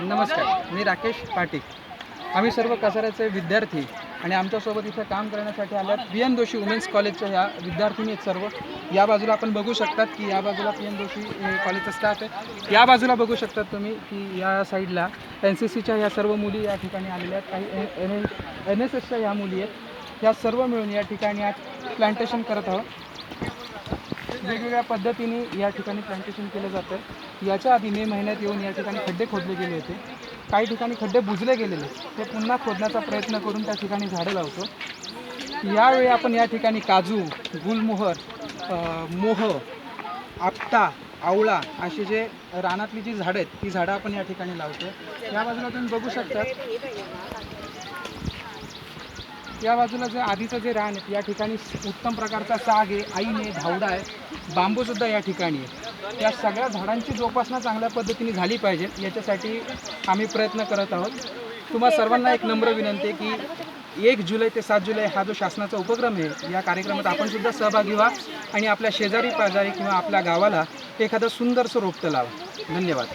नमस्कार मी राकेश पाटील. आम्ही सर्व कसाऱ्याचे विद्यार्थी आणि आमच्यासोबत इथं काम करण्यासाठी आल्यात पी एन जोशी वुमेन्स कॉलेजच्या ह्या विद्यार्थिनी आहेत सर्व. या बाजूला आपण बघू शकतात की या बाजूला पी एन जोशी कॉलेजचा स्टाफ आहे. या बाजूला बघू शकतात तुम्ही की या साईडला एन सी सीच्या ह्या सर्व मुली या ठिकाणी आलेल्या आहेत. काही एन एन एस एसच्या ह्या मुली आहेत. ह्या सर्व मिळून या ठिकाणी आज प्लांटेशन करत आहोत. वेगवेगळ्या पद्धतीने या ठिकाणी प्लांटेशन केलं जातं. याच्या आधी मे महिन्यात येऊन या ठिकाणी खड्डे खोदले गेले होते. काही ठिकाणी खड्डे बुजले गेलेले ते पुन्हा खोदण्याचा प्रयत्न करून त्या ठिकाणी झाडं लावतो. यावेळी आपण या ठिकाणी काजू गुलमोहर मोह आपटा आवळा अशी जे रानातली जी झाडं आहेत ती झाडं आपण या ठिकाणी लावतो. या बाजूला तुम्ही बघू शकता. या बाजूला जे आधीचं जे रान आहे या ठिकाणी उत्तम प्रकारचा साग आहे आईने धावडा आहे बांबूसुद्धा या ठिकाणी आहे. या सगळ्या झाडांची जोपासना चांगल्या पद्धतीने झाली पाहिजे याच्यासाठी आम्ही प्रयत्न करत आहोत. तुम्हा सर्वांना एक नम्र विनंती आहे की एक जुलै ते सात जुलै हा जो शासनाचा उपक्रम आहे या कार्यक्रमात आपण सुद्धा सहभागी व्हा आणि आपल्या शेजारी पाजारी किंवा आपल्या गावाला एखादं सुंदरसं रोपटं लावा धन्यवाद.